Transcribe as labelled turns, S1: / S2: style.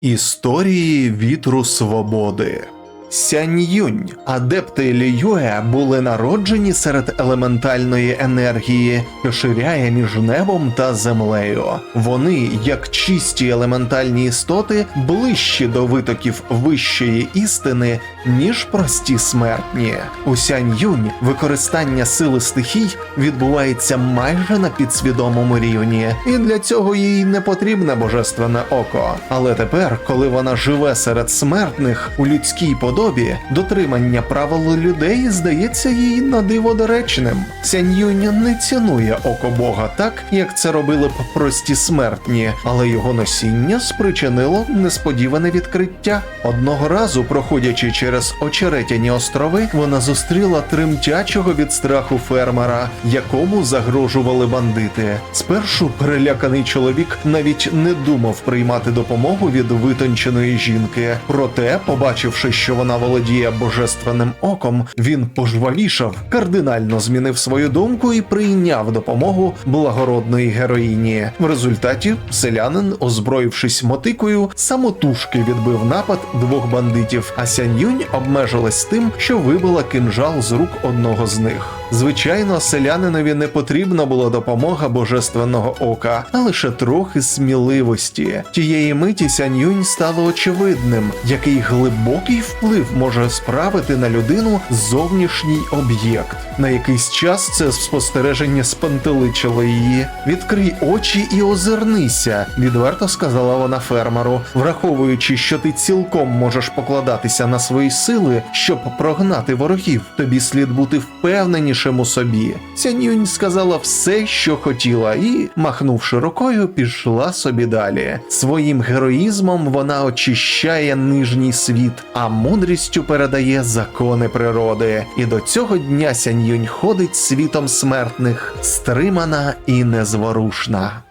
S1: Історії вітру свободи. Сянь Юнь, адепти Ліюе були народжені серед елементальної енергії, що ширяє між небом та землею. Вони, як чисті елементальні істоти, ближчі до витоків вищої істини, ніж прості смертні. У Сянь Юнь використання сили стихій відбувається майже на підсвідомому рівні, і для цього їй не потрібне божественне око. Але тепер, коли вона живе серед смертних у людській подобі, дотримання правил людей здається їй на диво доречним. Сянь Юнь не цінує око Бога так, як це робили б прості смертні, але його носіння спричинило несподіване відкриття. Одного разу, проходячи через очеретяні острови, вона зустріла тремтячого від страху фермера, якому загрожували бандити. Спершу переляканий чоловік навіть не думав приймати допомогу від витонченої жінки. Проте, побачивши, що вона володіє божественним оком, він пожвавішав, кардинально змінив свою думку і прийняв допомогу благородної героїні. В результаті селянин, озброївшись мотикою, самотужки відбив напад двох бандитів, а Сянь-Юнь обмежилась тим, що вибила кинжал з рук одного з них. Звичайно, селянинові не потрібна була допомога божественного ока, а лише трохи сміливості. Тієї миті Сянь-Юнь стало очевидним, який глибокий вплив може справити на людину зовнішній об'єкт. На якийсь час це спостереження спантеличило її. Відкрий очі і озирнися, відверто сказала вона фермеру, враховуючи, що ти цілком можеш покладатися на свої сили, щоб прогнати ворогів. Тобі слід бути впевненішим у собі. Сянюнь сказала все, що хотіла, і, махнувши рукою, пішла собі далі. Своїм героїзмом вона очищає нижній світ, а мудрістю передає закони природи. І до цього дня Сянь Юнь ходить світом смертних, стримана і незворушна.